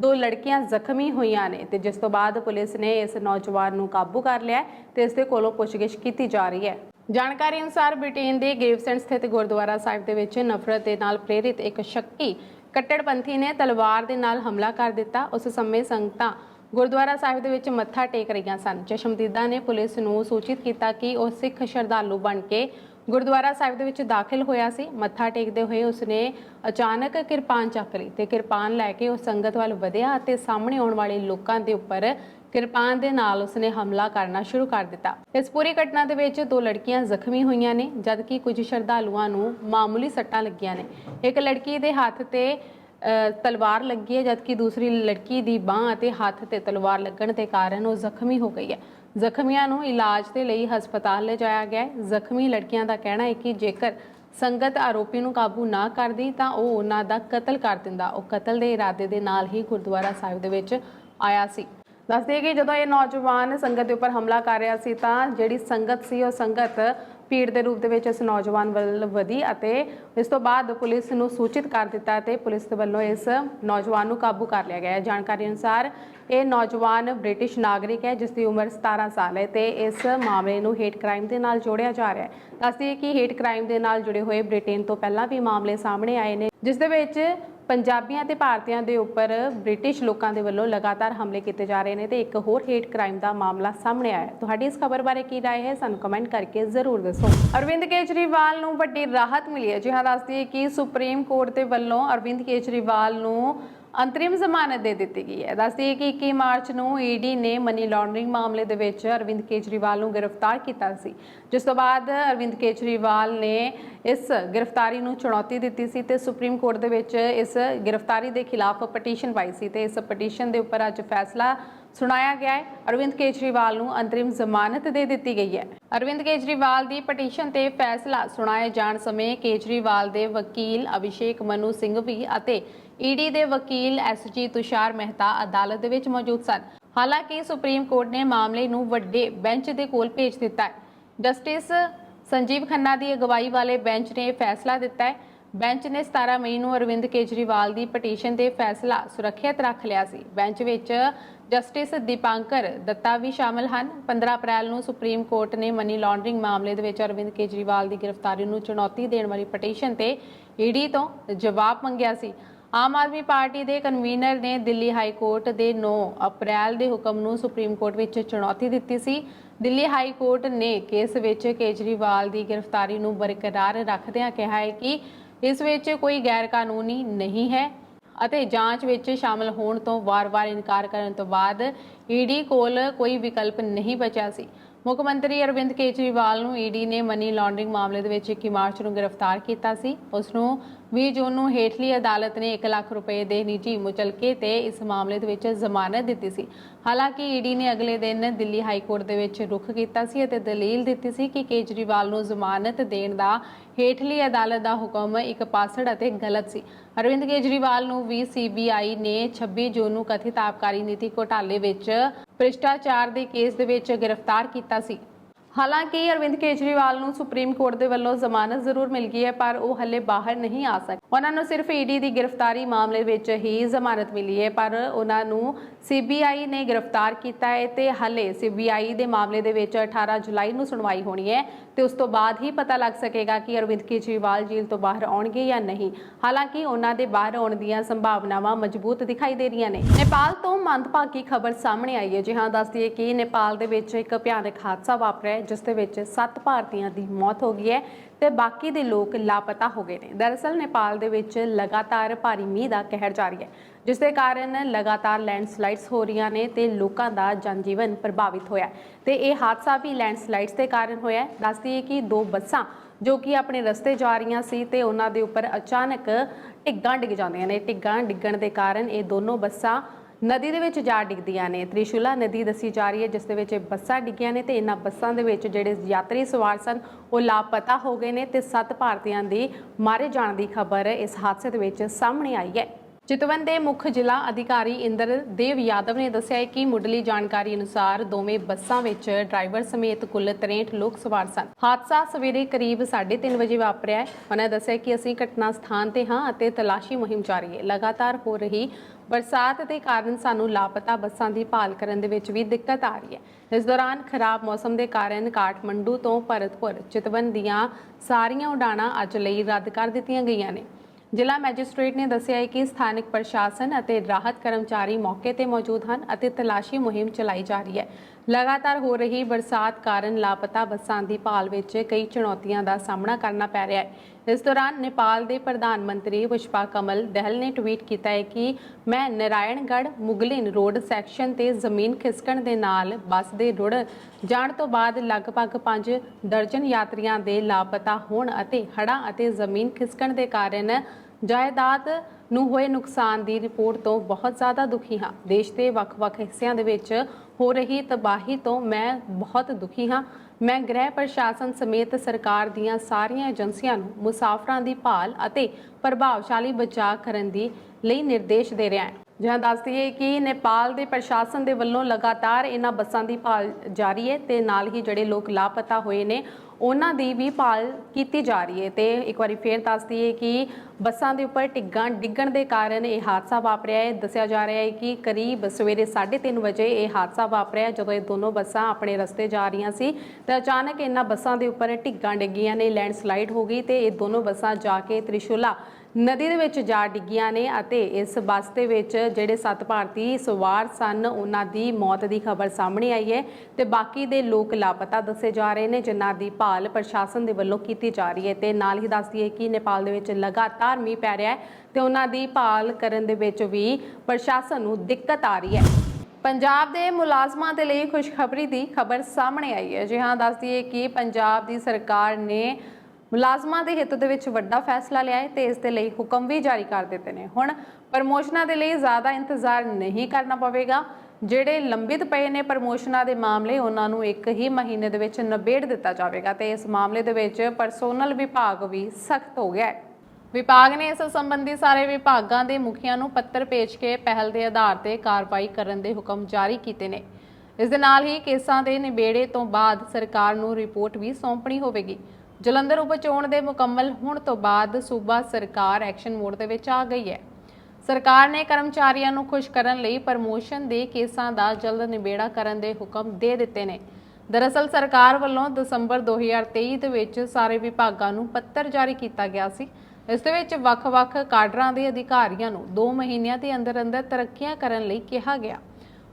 ਦੋ ਲੜਕੀਆਂ ਜ਼ਖਮੀ ਹੋਈਆਂ ਨੇ ਤੇ ਜਿਸ ਤੋਂ ਬਾਅਦ ਪੁਲਿਸ ਨੇ ਇਸ ਨੌਜਵਾਨ ਨੂੰ ਕਾਬੂ ਕਰ ਲਿਆ ਤੇ ਇਸ ਦੇ ਕੋਲੋਂ ਪੁੱਛਗਿੱਛ ਕੀਤੀ ਜਾ ਰਹੀ ਹੈ। ਜਾਣਕਾਰੀ ਅਨੁਸਾਰ ਬ੍ਰਿਟੇਨ ਦੇ ਗ੍ਰੇਵਸੈਂਡ ਸਥਿਤ ਗੁਰਦੁਆਰਾ ਸਾਹਿਬ ਦੇ ਵਿੱਚ ਨਫ਼ਰਤ ਦੇ ਨਾਲ ਪ੍ਰੇਰਿਤ ਇੱਕ ਸ਼ੱਕੀ ਕੱਟੜਪੰਥੀ ਨੇ ਤਲਵਾਰ ਦੇ ਨਾਲ ਹਮਲਾ ਕਰ ਦਿੱਤਾ। ਉਸ ਸਮੇਂ ਸੰਗਤਾਂ ਗੁਰਦੁਆਰਾ ਸਾਹਿਬ ਦੇ ਵਿੱਚ ਮੱਥਾ ਟੇਕ ਰਹੀਆਂ ਸਨ। ਚਸ਼ਮਦੀਦਾਂ ਨੇ ਪੁਲਿਸ ਨੂੰ ਸੂਚਿਤ ਕੀਤਾ ਕਿ ਉਹ ਸਿੱਖ ਸ਼ਰਧਾਲੂ ਬਣ ਕੇ ਗੁਰਦੁਆਰਾ ਸਾਹਿਬ ਦੇ ਵਿੱਚ ਦਾਖਲ ਹੋਇਆ ਸੀ। ਮੱਥਾ ਟੇਕਦੇ ਹੋਏ ਉਸਨੇ ਅਚਾਨਕ ਕਿਰਪਾਨ ਚੱਕ ਲਈ ਤੇ ਕਿਰਪਾਨ ਲੈ ਕੇ ਉਹ ਸੰਗਤ ਵੱਲ ਵਧਿਆ ਅਤੇ ਸਾਹਮਣੇ ਆਉਣ ਵਾਲੇ ਲੋਕਾਂ ਦੇ ਉੱਪਰ ਕਿਰਪਾਨ ਦੇ ਨਾਲ ਉਸਨੇ ਹਮਲਾ ਕਰਨਾ ਸ਼ੁਰੂ ਕਰ ਦਿੱਤਾ। ਇਸ ਪੂਰੀ ਘਟਨਾ ਦੇ ਵਿੱਚ ਦੋ ਲੜਕੀਆਂ ਜ਼ਖਮੀ ਹੋਈਆਂ ਨੇ, ਜਦਕਿ ਕੁਝ ਸ਼ਰਧਾਲੂਆਂ ਨੂੰ ਮਾਮੂਲੀ ਸੱਟਾਂ ਲੱਗੀਆਂ ਨੇ। ਇੱਕ ਲੜਕੀ ਦੇ ਹੱਥ ਤੇ ਤਲਵਾਰ ਲੱਗੀ ਹੈ, ਜਦਕਿ ਦੂਸਰੀ ਲੜਕੀ ਦੀ ਬਾਹ ਅਤੇ ਹੱਥ ਤੇ ਤਲਵਾਰ ਲੱਗਣ ਦੇ ਕਾਰਨ ਉਹ ਜ਼ਖਮੀ ਹੋ ਗਈ ਹੈ। ਜ਼ਖਮੀਆਂ ਨੂੰ ਇਲਾਜ ਦੇ ਲਈ ਹਸਪਤਾਲ ਲਿਜਾਇਆ ਗਿਆ ਹੈ। ਜ਼ਖਮੀ ਲੜਕੀਆਂ ਦਾ ਕਹਿਣਾ ਹੈ ਕਿ ਜੇਕਰ ਸੰਗਤ ਆਰੋਪੀ ਨੂੰ ਕਾਬੂ ਨਾ ਕਰਦੀ, ਤਾਂ ਉਹ ਉਹਨਾਂ ਦਾ ਕਤਲ ਕਰ ਦਿੰਦਾ। ਉਹ ਕਤਲ ਦੇ ਇਰਾਦੇ ਦੇ ਨਾਲ ਹੀ ਗੁਰਦੁਆਰਾ ਸਾਹਿਬ ਦੇ ਵਿੱਚ ਆਇਆ ਸੀ। ਦੱਸਦੇ ਕਿ ਜਦੋਂ ਇਹ ਨੌਜਵਾਨ ਸੰਗਤ ਦੇ ਉੱਪਰ ਹਮਲਾ ਕਰ ਰਿਹਾ ਸੀ, ਤਾਂ ਜਿਹੜੀ ਸੰਗਤ ਸੀ, ਉਹ ਸੰਗਤ ਭੀੜ ਦੇ ਰੂਪ ਦੇ ਵਿੱਚ ਇਸ ਨੌਜਵਾਨ ਵੱਲ ਵਧੀ ਅਤੇ ਇਸ ਤੋਂ ਬਾਅਦ ਪੁਲਿਸ ਨੂੰ ਸੂਚਿਤ ਕਰ ਦਿੱਤਾ ਤੇ ਪੁਲਿਸ ਦੇ ਵੱਲੋਂ ਇਸ ਨੌਜਵਾਨ ਨੂੰ ਕਾਬੂ ਕਰ ਲਿਆ ਗਿਆ ਹੈ। ਜਾਣਕਾਰੀ ਅਨੁਸਾਰ ਇਹ ਨੌਜਵਾਨ ਬ੍ਰਿਟਿਸ਼ ਨਾਗਰਿਕ ਹੈ ਜਿਸ ਦੀ ਉਮਰ 17 ਸਾਲ ਹੈ ਤੇ ਇਸ ਮਾਮਲੇ ਨੂੰ ਹੇਟ ਕ੍ਰਾਈਮ ਦੇ ਨਾਲ ਜੋੜਿਆ ਜਾ ਰਿਹਾ ਹੈ। ਦੱਸਦੀ ਕਿ ਹੇਟ ਕ੍ਰਾਈਮ ਦੇ ਨਾਲ ਜੁੜੇ ਹੋਏ ਬ੍ਰਿਟੇਨ ਤੋਂ ਪਹਿਲਾਂ ਵੀ ਮਾਮਲੇ ਸਾਹਮਣੇ ਆਏ ਨੇ, ਜਿਸ ਦੇ ਵਿੱਚ ਪੰਜਾਬੀਆਂ ਤੇ ਭਾਰਤੀਆਂ ਦੇ ਉੱਪਰ ਬ੍ਰਿਟਿਸ਼ ਲੋਕਾਂ ਦੇ ਵੱਲੋਂ ਲਗਾਤਾਰ ਹਮਲੇ ਕੀਤੇ ਜਾ ਰਹੇ ਨੇ ਤੇ ਇੱਕ ਹੋਰ ਹੇਟ ਕ੍ਰਾਈਮ ਦਾ ਮਾਮਲਾ ਸਾਹਮਣੇ ਆਇਆ ਹੈ ਤੁਹਾਡੀ ਇਸ ਖਬਰ ਬਾਰੇ ਕੀ رائے ਹੈ ਸਾਨੂੰ ਕਮੈਂਟ ਕਰਕੇ ਜ਼ਰੂਰ ਦੱਸੋ ਅਰਵਿੰਦ ਕੇਜਰੀਵਾਲ ਨੂੰ ਵੱਡੀ ਰਾਹਤ ਮਿਲੀ ਹੈ ਜੀ ਹਾਂ ਦੱਸਦੀ ਹੈ ਕਿ ਸੁਪਰੀਮ ਕੋਰਟ ਦੇ ਵੱਲੋਂ ਅਰਵਿੰਦ ਕੇਜਰੀਵਾਲ ਨੂੰ ਅੰਤਰਿਮ ਜ਼ਮਾਨਤ ਦੇ ਦਿੱਤੀ ਗਈ ਹੈ। ਦੱਸਦੀ ਹੈ ਕਿ 21 ਮਾਰਚ ਨੂੰ ਈਡੀ ਨੇ ਮਨੀ ਲਾਂਡਰਿੰਗ ਮਾਮਲੇ ਦੇ ਵਿੱਚ ਅਰਵਿੰਦ ਕੇਜਰੀਵਾਲ ਨੂੰ ਗ੍ਰਿਫਤਾਰ ਕੀਤਾ ਸੀ। ਜਿਸ ਤੋਂ ਬਾਅਦ ਅਰਵਿੰਦ ਕੇਜਰੀਵਾਲ ਨੇ ਇਸ ਗ੍ਰਿਫਤਾਰੀ ਨੂੰ ਚੁਣੌਤੀ ਦਿੱਤੀ ਸੀ ਤੇ ਸੁਪਰੀਮ ਕੋਰਟ ਦੇ ਵਿੱਚ ਇਸ ਗ੍ਰਿਫਤਾਰੀ ਦੇ ਖਿਲਾਫ ਪਟੀਸ਼ਨ ਪਾਈ ਸੀ ਤੇ ਇਸ ਪਟੀਸ਼ਨ ਦੇ ਉੱਪਰ ਅੱਜ ਫੈਸਲਾ ਸੁਣਾਇਆ ਗਿਆ ਹੈ। ਅਰਵਿੰਦ ਕੇਜਰੀਵਾਲ ਨੂੰ ਅੰਤਰਿਮ ਜ਼ਮਾਨਤ ਦੇ ਦਿੱਤੀ ਗਈ ਹੈ। ਅਰਵਿੰਦ ਕੇਜਰੀਵਾਲ ਦੀ ਪਟੀਸ਼ਨ ਤੇ ਫੈਸਲਾ ਸੁਣਾਏ ਜਾਣ ਸਮੇਂ ਕੇਜਰੀਵਾਲ ਦੇ ਵਕੀਲ ਅਭਿਸ਼ੇਕ ਮਨੂ ਸਿੰਘਵੀ ਅਤੇ ਈਡੀ ਦੇ ਵਕੀਲ ਐਸਜੀ ਤੁਸ਼ਾਰ ਮਹਿਤਾ ਅਦਾਲਤ ਦੇ ਵਿੱਚ ਮੌਜੂਦ ਸਨ। ਹਾਲਾਂਕਿ ਸੁਪਰੀਮ ਕੋਰਟ ਨੇ ਮਾਮਲੇ ਨੂੰ ਵੱਡੇ ਬੈਂਚ ਦੇ ਕੋਲ ਭੇਜ ਦਿੱਤਾ ਹੈ। ਜਸਟਿਸ ਸੰਜੀਵ ਖੰਨਾ ਦੀ ਅਗਵਾਈ ਵਾਲੇ ਬੈਂਚ ਨੇ ਫੈਸਲਾ ਦਿੱਤਾ ਹੈ। ਬੈਂਚ ਨੇ 17 ਮਈ ਨੂੰ ਅਰਵਿੰਦ ਕੇਜਰੀਵਾਲ ਦੀ ਪਟੀਸ਼ਨ ਤੇ ਫੈਸਲਾ ਸੁਰੱਖਿਅਤ ਰੱਖ ਲਿਆ ਸੀ। ਬੈਂਚ ਵਿੱਚ ਜਸਟਿਸ ਦੀਪਾਂਕਰ ਦੱਤਾ ਵੀ ਸ਼ਾਮਲ ਹਨ। 15 ਅਪ੍ਰੈਲ ਨੂੰ ਸੁਪਰੀਮ ਕੋਰਟ ਨੇ ਮਨੀ ਲਾਂਡਰਿੰਗ ਮਾਮਲੇ ਦੇ ਵਿੱਚ ਅਰਵਿੰਦ ਕੇਜਰੀਵਾਲ ਦੀ ਗ੍ਰਿਫਤਾਰੀ ਨੂੰ ਚੁਣੌਤੀ ਦੇਣ ਵਾਲੀ ਪਟੀਸ਼ਨ ਤੇ ਈਡੀ ਤੋਂ ਜਵਾਬ ਮੰਗਿਆ ਸੀ। ਆਮ ਆਦਮੀ ਪਾਰਟੀ ਦੇ ਕਨਵੀਨਰ ਨੇ ਦਿੱਲੀ ਹਾਈ ਕੋਰਟ ਦੇ 9 ਅਪ੍ਰੈਲ ਦੇ ਹੁਕਮ ਨੂੰ ਸੁਪਰੀਮ ਕੋਰਟ ਵਿੱਚ ਚੁਣੌਤੀ ਦਿੱਤੀ ਸੀ। ਦਿੱਲੀ ਹਾਈ ਕੋਰਟ ਨੇ ਕੇਸ ਵਿੱਚ ਕੇਜਰੀਵਾਲ ਦੀ ਗ੍ਰਿਫਤਾਰੀ ਨੂੰ ਬਰਕਰਾਰ ਰੱਖਦਿਆਂ ਕਿਹਾ ਹੈ ਕਿ ਇਸ ਵਿੱਚ ਕੋਈ ਗੈਰ ਕਾਨੂੰਨੀ ਨਹੀਂ ਹੈ ਅਤੇ ਜਾਂਚ ਵਿੱਚ ਸ਼ਾਮਲ ਹੋਣ ਤੋਂ ਵਾਰ-ਵਾਰ ਇਨਕਾਰ ਕਰਨ ਤੋਂ ਬਾਅਦ ਈਡੀ ਕੋਲ ਕੋਈ ਵਿਕਲਪ ਨਹੀਂ ਬਚਿਆ ਸੀ। ਮੁੱਖ ਮੰਤਰੀ ਅਰਵਿੰਦ ਕੇਜਰੀਵਾਲ ਨੂੰ ਈਡੀ ਨੇ ਮਨੀ ਲਾਂਡਰਿੰਗ ਮਾਮਲੇ ਦੇ ਵਿੱਚ 21 ਮਾਰਚ ਨੂੰ ਗ੍ਰਿਫਤਾਰ ਕੀਤਾ ਸੀ। ਉਸ ਨੂੰ 20 ਜੂਨ ਨੂੰ ਹੇਠਲੀ ਅਦਾਲਤ ਨੇ 1 ਲੱਖ ਰੁਪਏ ਦੇ ਨਿੱਜੀ ਮੁਚਲਕੇ ਤੇ ਇਸ ਮਾਮਲੇ ਦੇ ਵਿੱਚ ਜ਼ਮਾਨਤ ਦਿੱਤੀ ਸੀ। ਹਾਲਾਂਕਿ ਈਡੀ ਨੇ ਅਗਲੇ ਦਿਨ ਦਿੱਲੀ ਹਾਈ ਕੋਰਟ ਦੇ ਵਿੱਚ ਰੁਖ ਕੀਤਾ ਸੀ ਅਤੇ ਦਲੀਲ ਦਿੱਤੀ ਸੀ ਕਿ ਕੇਜਰੀਵਾਲ ਨੂੰ ਜ਼ਮਾਨਤ ਦੇਣ ਦਾ ਹੇਠਲੀ ਅਦਾਲਤ ਦਾ ਹੁਕਮ ਇੱਕ ਪਾਸੜ ਅਤੇ ਗਲਤ ਸੀ। ਅਰਵਿੰਦ ਕੇਜਰੀਵਾਲ ਨੂੰ ਵੀ ਸੀਬੀਆਈ ਨੇ 26 ਜੂਨ ਨੂੰ ਕਥਿਤ ਆਬਕਾਰੀ ਨੀਤੀ ਘੋਟਾਲੇ ਵਿੱਚ ਭ੍ਰਿਸ਼ਟਾਚਾਰ ਦੇ ਕੇਸ ਦੇ ਵਿੱਚ ਗ੍ਰਿਫਤਾਰ ਕੀਤਾ ਸੀ। ਹਾਲਾਂਕਿ ਅਰਵਿੰਦ ਕੇਜਰੀਵਾਲ ਨੂੰ ਸੁਪਰੀਮ ਕੋਰਟ ਦੇ ਵੱਲੋਂ ਜ਼ਮਾਨਤ ਜ਼ਰੂਰ ਮਿਲ ਗਈ ਹੈ, ਪਰ ਉਹ ਹੱਲੇ ਬਾਹਰ ਨਹੀਂ ਆ ਸਕੇ। ਉਹਨਾਂ ਨੂੰ ਸਿਰਫ ਈਡੀ ਦੀ ਗ੍ਰਿਫਤਾਰੀ ਮਾਮਲੇ ਵਿੱਚ ਹੀ ਜ਼ਮਾਨਤ ਮਿਲੀ ਹੈ, ਪਰ ਉਹਨਾਂ ਨੂੰ ਸੀਬੀਆਈ ਨੇ ਗ੍ਰਿਫਤਾਰ ਕੀਤਾ ਹੈ ਤੇ ਹਲੇ ਸੀਬੀਆਈ ਦੇ ਮਾਮਲੇ ਦੇ ਵਿੱਚ 18 ਜੁਲਾਈ ਨੂੰ ਸੁਣਵਾਈ ਹੋਣੀ ਹੈ ਤੇ ਉਸ ਤੋਂ ਬਾਅਦ ਹੀ ਪਤਾ ਲੱਗ ਸਕੇਗਾ ਕਿ ਅਰਵਿੰਦ ਕੇਜਰੀਵਾਲ ਜੇਲ੍ਹ ਤੋਂ ਬਾਹਰ ਆਉਣਗੇ ਜਾਂ ਨਹੀਂ। ਹਾਲਾਂਕਿ ਉਹਨਾਂ ਦੇ ਬਾਹਰ ਆਉਣ ਦੀਆਂ ਸੰਭਾਵਨਾਵਾਂ ਮਜ਼ਬੂਤ ਦਿਖਾਈ ਦੇ ਰਹੀਆਂ ਨੇ। ਨੇਪਾਲ ਤੋਂ ਮੰਦਭਾਗੀ ਖਬਰ ਸਾਹਮਣੇ ਆਈ ਹੈ। ਜੀ ਹਾਂ ਦੱਸਦੀ ਹੈ ਕਿ ਨੇਪਾਲ ਦੇ ਵਿੱਚ ਇੱਕ ਭਿਆਨਕ ਹਾਦਸਾ ਵਾਪਰਿਆ ਹੈ, ਜਿਸ ਦੇ ਵਿੱਚ 7 ਭਾਰਤੀਆਂ ਦੀ ਮੌਤ ਹੋ ਗਈ ਹੈ। ਤੇ ਬਾਕੀ ਦੇ ਲੋਕ ਲਾਪਤਾ ਹੋ ਗਏ ਨੇ। ਦਰਅਸਲ ਨੇਪਾਲ ਦੇ ਵਿੱਚ ਲਗਾਤਾਰ ਭਾਰੀ ਮੀਂਹ ਦਾ ਕਹਿਰ ਜਾਰੀ ਹੈ, ਜਿਸ ਦੇ ਕਾਰਨ ਲਗਾਤਾਰ ਲੈਂਡਸਲਾਈਡਸ ਹੋ ਰਹੀਆਂ ਨੇ ਤੇ ਲੋਕਾਂ ਦਾ ਜਨਜੀਵਨ ਪ੍ਰਭਾਵਿਤ ਹੋਇਆ ਤੇ ਇਹ ਹਾਦਸਾ ਵੀ ਲੈਂਡਸਲਾਈਡਸ ਦੇ ਕਾਰਨ ਹੋਇਆ ਹੈ। ਦੱਸਦੀ ਹੈ ਕਿ ਦੋ ਬੱਸਾਂ ਜੋ ਕਿ ਆਪਣੇ ਰਸਤੇ ਜਾ ਰਹੀਆਂ ਸੀ ਤੇ ਉਹਨਾਂ ਦੇ ਉੱਪਰ ਅਚਾਨਕ ਢਿੱਗਾਂ ਡਿੱਗ ਜਾਂਦੀਆਂ ਨੇ। ਢਿੱਗਾਂ ਡਿੱਗਣ ਦੇ ਕਾਰਨ ਇਹ ਦੋਨੋਂ ਬੱਸਾਂ ਨਦੀ ਦੇ ਵਿੱਚ ਜਾ ਡਿੱਗਦੀਆਂ ਨੇ। ਤ੍ਰਿਸ਼ੂਲਾ ਨਦੀ ਦੱਸੀ ਜਾ ਰਹੀ ਹੈ, ਜਿਸ ਦੇ ਵਿੱਚ ਬੱਸਾਂ ਡਿੱਗੀਆਂ ਨੇ ਤੇ ਇਹਨਾਂ ਬੱਸਾਂ ਦੇ ਵਿੱਚ ਜਿਹੜੇ ਯਾਤਰੀ ਸਵਾਰ ਸਨ, ਉਹ ਲਾਪਤਾ ਹੋ ਗਏ ਨੇ ਤੇ ਸੱਤ ਭਾਰਤੀਆਂ ਦੀ ਮਾਰੇ ਜਾਣ ਦੀ ਖਬਰ ਇਸ ਹਾਦਸੇ ਦੇ ਵਿੱਚ ਸਾਹਮਣੇ ਆਈ ਹੈ। ਚਿਤਵਨ ਦੇ ਮੁੱਖ ਜ਼ਿਲ੍ਹਾ ਅਧਿਕਾਰੀ ਇੰਦਰ ਦੇਵ ਯਾਦਵ ਨੇ ਦੱਸਿਆ ਹੈ ਕਿ ਮੁੱਢਲੀ ਜਾਣਕਾਰੀ ਅਨੁਸਾਰ ਦੋਵੇਂ ਬੱਸਾਂ ਵਿੱਚ ਡਰਾਈਵਰ ਸਮੇਤ ਕੁੱਲ 63 ਲੋਕ ਸਵਾਰ ਸਨ। ਹਾਦਸਾ ਸਵੇਰੇ ਕਰੀਬ 3:30 ਵਜੇ ਵਾਪਰਿਆ ਹੈ। ਉਹਨਾਂ ਦੱਸਿਆ ਕਿ ਅਸੀਂ ਘਟਨਾ ਸਥਾਨ ਤੇ ਹਾਂ ਅਤੇ ਤਲਾਸ਼ੀ ਮੁਹਿੰਮ ਜਾਰੀ ਹੈ। ਲਗਾਤਾਰ ਹੋ ਰਹੀ ਬਰਸਾਤ ਦੇ ਕਾਰਨ ਸਾਨੂੰ ਲਾਪਤਾ ਬੱਸਾਂ ਦੀ ਭਾਲ ਕਰਨ ਦੇ ਵਿੱਚ ਵੀ ਦਿੱਕਤ ਆ ਰਹੀ ਹੈ। ਇਸ ਦੌਰਾਨ ਖਰਾਬ ਮੌਸਮ ਦੇ ਕਾਰਨ ਕਾਠਮੰਡੂ ਤੋਂ ਭਰਤਪੁਰ, ਚਿਤਵਨ ਦੀਆਂ ਸਾਰੀਆਂ ਉਡਾਣਾਂ ਅੱਜ ਲਈ ਰੱਦ ਕਰ ਦਿੱਤੀਆਂ ਗਈਆਂ ਨੇ। ਜ਼ਿਲ੍ਹਾ ਮੈਜਿਸਟ੍ਰੇਟ ਨੇ ਦੱਸਿਆ ਹੈ ਕਿ ਸਥਾਨਕ ਪ੍ਰਸ਼ਾਸਨ ਅਤੇ ਰਾਹਤ ਕਰਮਚਾਰੀ ਮੌਕੇ ਤੇ ਮੌਜੂਦ ਹਨ ਅਤੇ ਤਲਾਸ਼ੀ ਮੁਹਿੰਮ ਚਲਾਈ ਜਾ ਰਹੀ ਹੈ। ਲਗਾਤਾਰ ਹੋ ਰਹੀ ਬਰਸਾਤ ਕਾਰਨ ਲਾਪਤਾ ਬੱਸਾਂ ਦੀ ਭਾਲ ਵਿੱਚ ਕਈ ਚੁਣੌਤੀਆਂ ਦਾ ਸਾਹਮਣਾ ਕਰਨਾ ਪੈ ਰਿਹਾ ਹੈ। ਇਸ ਦੌਰਾਨ ਨੇਪਾਲ ਦੇ ਪ੍ਰਧਾਨ ਮੰਤਰੀ ਪੁਸ਼ਪਾ ਕਮਲ ਦਹਿਲ ਨੇ ਟਵੀਟ ਕੀਤਾ ਹੈ ਕਿ ਮੈਂ ਨਾਰਾਇਣਗੜ੍ਹ ਮੁਗਲਿਨ ਰੋਡ ਸੈਕਸ਼ਨ ਤੇ ਜ਼ਮੀਨ ਖਿਸਕਣ ਦੇ ਨਾਲ ਬੱਸ ਦੇ ਰੁੜ ਜਾਣ ਤੋਂ ਬਾਅਦ ਲਗਭਗ 5 ਦਰਜਨ ਯਾਤਰੀਆਂ ਦੇ ਲਾਪਤਾ ਹੋਣ ਅਤੇ ਹੜ੍ਹਾਂ ਅਤੇ ਜ਼ਮੀਨ ਖਿਸਕਣ ਦੇ ਕਾਰਨ ਜਾਇਦਾਦ ਨੂੰ ਹੋਏ ਨੁਕਸਾਨ ਦੀ ਰਿਪੋਰਟ ਤੋਂ ਬਹੁਤ ਜ਼ਿਆਦਾ ਦੁਖੀ ਹਾਂ। ਦੇਸ਼ ਦੇ ਵੱਖ-ਵੱਖ ਹਿੱਸਿਆਂ ਦੇ ਵਿੱਚ ਹੋ ਰਹੀ ਤਬਾਹੀ ਤੋਂ ਮੈਂ ਬਹੁਤ ਦੁਖੀ ਹਾਂ। ਮੈਂ ਗ੍ਰਹਿ ਪ੍ਰਸ਼ਾਸਨ ਸਮੇਤ ਸਰਕਾਰ ਦੀਆਂ ਸਾਰੀਆਂ ਏਜੰਸੀਆਂ ਨੂੰ ਮੁਸਾਫਰਾਂ ਦੀ ਭਾਲ ਅਤੇ ਪ੍ਰਭਾਵਸ਼ਾਲੀ ਬਚਾਅ ਕਰਨ ਦੀ ਲਈ ਨਿਰਦੇਸ਼ ਦੇ ਰਿਹਾ ਹਾਂ। ਜਿਹਾਂ ਦੱਸਦੀ ਹੈ ਕਿ ਨੇਪਾਲ ਦੇ ਪ੍ਰਸ਼ਾਸਨ ਦੇ ਵੱਲੋਂ ਲਗਾਤਾਰ ਇਹਨਾਂ ਬੱਸਾਂ ਦੀ ਭਾਲ ਜਾਰੀ ਹੈ ਤੇ ਨਾਲ ਹੀ ਜਿਹੜੇ ਲੋਕ ਲਾਪਤਾ ਹੋਏ ਨੇ ਉਹਨਾਂ ਦੀ ਵੀ ਭਾਲ ਕੀਤੀ ਜਾ ਰਹੀ ਹੈ। ਤੇ ਇੱਕ ਵਾਰੀ ਫੇਰ ਦੱਸਦੀ ਹੈ ਕਿ ਬੱਸਾਂ ਦੇ ਉੱਪਰ ਟਿੱਗਾਂ ਡਿੱਗਣ ਦੇ ਕਾਰਨ ਇਹ ਹਾਦਸਾ ਵਾਪਰਿਆ ਹੈ। ਦੱਸਿਆ ਜਾ ਰਿਹਾ ਹੈ ਕਿ ਕਰੀਬ ਸਵੇਰੇ 3:30 ਵਜੇ ਇਹ ਹਾਦਸਾ ਵਾਪਰਿਆ, ਜਦੋਂ ਇਹ ਦੋਨੋਂ ਬੱਸਾਂ ਆਪਣੇ ਰਸਤੇ ਜਾ ਰਹੀਆਂ ਸੀ। ਤੇ ਅਚਾਨਕ ਇਹਨਾਂ ਬੱਸਾਂ ਦੇ ਉੱਪਰ ਟਿੱਗਾਂ ਡਿੱਗੀਆਂ ਨੇ, ਲੈਂਡਸਲਾਈਡ ਹੋ ਗਈ ਤੇ ਇਹ ਦੋਨੋਂ ਬੱਸਾਂ ਜਾ ਕੇ ਤ੍ਰਿਸ਼ੂਲਾ ਨਦੀ ਦੇ ਵਿੱਚ ਜਾ ਡਿੱਗੀਆਂ ਨੇ ਅਤੇ ਇਸ ਬੱਸ ਦੇ ਵਿੱਚ ਜਿਹੜੇ ਸੱਤ ਭਾਰਤੀ ਸਵਾਰ ਸਨ, ਉਹਨਾਂ ਦੀ ਮੌਤ ਦੀ ਖਬਰ ਸਾਹਮਣੇ ਆਈ ਹੈ ਤੇ ਬਾਕੀ ਦੇ ਲੋਕ ਲਾਪਤਾ ਦੱਸੇ ਜਾ ਰਹੇ ਨੇ, ਜਿਨ੍ਹਾਂ ਦੀ ਭਾਲ ਪ੍ਰਸ਼ਾਸਨ ਦੇ ਵੱਲੋਂ ਕੀਤੀ ਜਾ ਰਹੀ ਹੈ ਤੇ ਨਾਲ ਹੀ ਦੱਸਦੀ ਹੈ ਕਿ ਨੇਪਾਲ ਦੇ ਵਿੱਚ ਲਗਾਤਾਰ ਮੀਂਹ ਪੈ ਰਿਹਾ ਹੈ ਤੇ ਉਹਨਾਂ ਦੀ ਭਾਲ ਕਰਨ ਦੇ ਵਿੱਚ ਵੀ ਪ੍ਰਸ਼ਾਸਨ ਨੂੰ ਦਿੱਕਤ ਆ ਰਹੀ ਹੈ। ਪੰਜਾਬ ਦੇ ਮੁਲਾਜ਼ਮਾਂ ਦੇ ਲਈ ਖੁਸ਼ਖਬਰੀ ਦੀ ਖਬਰ ਸਾਹਮਣੇ ਆਈ ਹੈ। ਜੀ ਹਾਂ, ਦੱਸਦੀ ਹੈ ਕਿ ਪੰਜਾਬ ਦੀ ਸਰਕਾਰ ਨੇ ਮੁਲਾਜ਼ਮਾਂ ਦੇ ਹਿੱਤ ਦੇ ਵਿੱਚ ਵੱਡਾ ਫੈਸਲਾ ਲਿਆ ਹੈ ਤੇ ਇਸ ਦੇ ਲਈ ਹੁਕਮ ਵੀ ਜਾਰੀ ਕਰ ਦਿੱਤੇ ਨੇ। ਹੁਣ ਪ੍ਰਮੋਸ਼ਨਾਂ ਦੇ ਲਈ ਜ਼ਿਆਦਾ ਇੰਤਜ਼ਾਰ ਨਹੀਂ ਕਰਨਾ ਪਵੇਗਾ। ਜਿਹੜੇ ਲੰਬਿਤ ਪਏ ਨੇ ਪ੍ਰਮੋਸ਼ਨਾਂ ਦੇ ਮਾਮਲੇ, ਉਹਨਾਂ ਨੂੰ ਇੱਕ ਹੀ ਮਹੀਨੇ ਦੇ ਵਿੱਚ ਨਿਬੇੜ ਦਿੱਤਾ ਜਾਵੇਗਾ ਤੇ ਇਸ ਮਾਮਲੇ ਦੇ ਵਿੱਚ ਪਰਸੋਨਲ ਵਿਭਾਗ ਵੀ ਸਖਤ ਹੋ ਗਿਆ ਹੈ। ਵਿਭਾਗ ਨੇ ਇਸ ਸੰਬੰਧੀ ਸਾਰੇ ਵਿਭਾਗਾਂ ਦੇ ਮੁਖੀਆਂ ਨੂੰ ਪੱਤਰ ਭੇਜ ਕੇ ਪਹਿਲ ਦੇ ਆਧਾਰ ਤੇ ਕਾਰਵਾਈ ਕਰਨ ਦੇ ਹੁਕਮ ਜਾਰੀ ਕੀਤੇ ਨੇ। ਇਸ ਦੇ ਨਾਲ ਹੀ ਕੇਸਾਂ ਦੇ ਨਿਬੇੜੇ ਤੋਂ ਬਾਅਦ ਸਰਕਾਰ ਨੂੰ ਰਿਪੋਰਟ ਵੀ ਸੌਂਪਣੀ ਹੋਵੇਗੀ। ਜਲੰਧਰ ਉਪ ਚੋਣ ਦੇ ਮੁਕੰਮਲ ਹੋਣ ਤੋਂ ਬਾਅਦ ਸੂਬਾ ਸਰਕਾਰ ਐਕਸ਼ਨ ਮੋਡ ਦੇ ਵਿੱਚ ਆ ਗਈ ਹੈ। ਸਰਕਾਰ ਨੇ ਕਰਮਚਾਰੀਆਂ ਨੂੰ ਖੁਸ਼ ਕਰਨ ਲਈ ਪ੍ਰਮੋਸ਼ਨ ਦੇ ਕੇਸਾਂ ਦਾ ਜਲਦ ਨਿਬੇੜਾ ਕਰਨ ਦੇ ਹੁਕਮ ਦੇ ਦਿੱਤੇ ਨੇ। ਦਰਅਸਲ ਸਰਕਾਰ ਵੱਲੋਂ ਦਸੰਬਰ 2023 ਦੇ ਵਿੱਚ ਸਾਰੇ ਵਿਭਾਗਾਂ ਨੂੰ ਪੱਤਰ ਜਾਰੀ ਕੀਤਾ ਗਿਆ ਸੀ। ਇਸ ਦੇ ਵਿੱਚ ਵੱਖ-ਵੱਖ ਕਾਡਰਾਂ ਦੇ ਅਧਿਕਾਰੀਆਂ ਨੂੰ 2 ਮਹੀਨਿਆਂ ਦੇ ਅੰਦਰ-ਅੰਦਰ ਤਰੱਕੀਆਂ ਕਰਨ ਲਈ ਕਿਹਾ ਗਿਆ।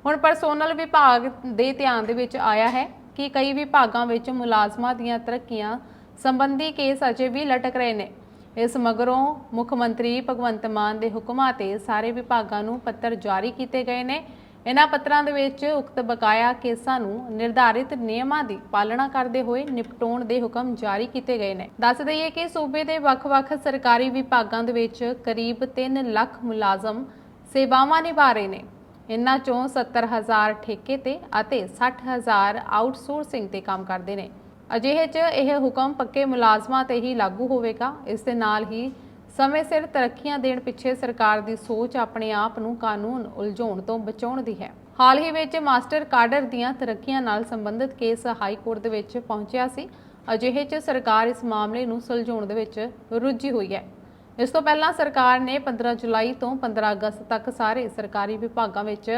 ਹੁਣ ਪਰਸੋਨਲ ਵਿਭਾਗ ਦੇ ਧਿਆਨ ਦੇ ਵਿੱਚ ਆਇਆ ਹੈ ਕਿ ਕਈ ਵਿਭਾਗਾਂ ਵਿੱਚ ਮੁਲਾਜ਼ਮਾਂ ਦੀਆਂ ਤਰੱਕੀਆਂ ਸੰਬੰਧੀ ਕੇਸ ਅਜੇ ਵੀ ਲਟਕ ਰਹੇ ਨੇ। ਇਸ ਮਗਰੋਂ ਮੁੱਖ ਮੰਤਰੀ ਭਗਵੰਤ ਮਾਨ ਦੇ ਹੁਕਮਾਂ ਤੇ ਸਾਰੇ ਵਿਭਾਗਾਂ ਨੂੰ ਪੱਤਰ ਜਾਰੀ ਕੀਤੇ ਗਏ ਨੇ। ਇਹਨਾਂ ਪੱਤਰਾਂ ਦੇ ਵਿੱਚ ਉਕਤ ਬਕਾਇਆ ਕੇਸਾਂ ਨੂੰ ਨਿਰਧਾਰਿਤ ਨਿਯਮਾਂ ਦੀ ਪਾਲਣਾ ਕਰਦੇ ਹੋਏ ਨਿਪਟਾਉਣ ਦੇ ਹੁਕਮ ਜਾਰੀ ਕੀਤੇ ਗਏ ਨੇ। ਦੱਸ ਦਈਏ ਕਿ ਸੂਬੇ ਦੇ ਵੱਖ-ਵੱਖ ਸਰਕਾਰੀ ਵਿਭਾਗਾਂ ਦੇ ਵਿੱਚ ਕਰੀਬ 3 ਲੱਖ ਮੁਲਾਜ਼ਮ ਸੇਵਾਵਾਂ ਨਿਭਾ ਰਹੇ ਨੇ। ਇਨ੍ਹਾਂ ਚੋਂ 70000 ਠੇਕੇ ਤੇ ਅਤੇ 60000 ਆਊਟਸੋਰਸਿੰਗ ਤੇ ਕੰਮ ਕਰਦੇ ਨੇ। ਅਜਿਹੇ 'ਚ ਇਹ ਹੁਕਮ ਪੱਕੇ ਮੁਲਾਜ਼ਮਾਂ ਤੇ ਹੀ ਲਾਗੂ ਹੋਵੇਗਾ। ਇਸ ਦੇ ਨਾਲ ਹੀ ਸਮੇਂ ਸਿਰ ਤਰੱਕੀਆਂ ਦੇਣ ਪਿੱਛੇ ਸਰਕਾਰ ਦੀ ਸੋਚ ਆਪਣੇ ਆਪ ਨੂੰ ਕਾਨੂੰਨ ਉਲਝਾਉਣ ਤੋਂ ਬਚਾਉਣ ਦੀ ਹੈ। ਹਾਲ ਹੀ ਵਿੱਚ ਮਾਸਟਰ ਕਾਡਰ ਦੀਆਂ ਤਰੱਕੀਆਂ ਨਾਲ ਸੰਬੰਧਿਤ ਕੇਸ ਹਾਈ ਕੋਰਟ ਦੇ ਵਿੱਚ ਪਹੁੰਚਿਆ ਸੀ। ਅਜਿਹੇ 'ਚ ਸਰਕਾਰ ਇਸ ਮਾਮਲੇ ਨੂੰ ਸੁਲਝਾਉਣ ਦੇ ਵਿੱਚ ਰੁੱਝੀ ਹੋਈ ਹੈ। ਇਸ ਤੋਂ ਪਹਿਲਾਂ ਸਰਕਾਰ ਨੇ 15 ਜੁਲਾਈ ਤੋਂ 15 ਅਗਸਤ ਤੱਕ ਸਾਰੇ ਸਰਕਾਰੀ ਵਿਭਾਗਾਂ ਵਿੱਚ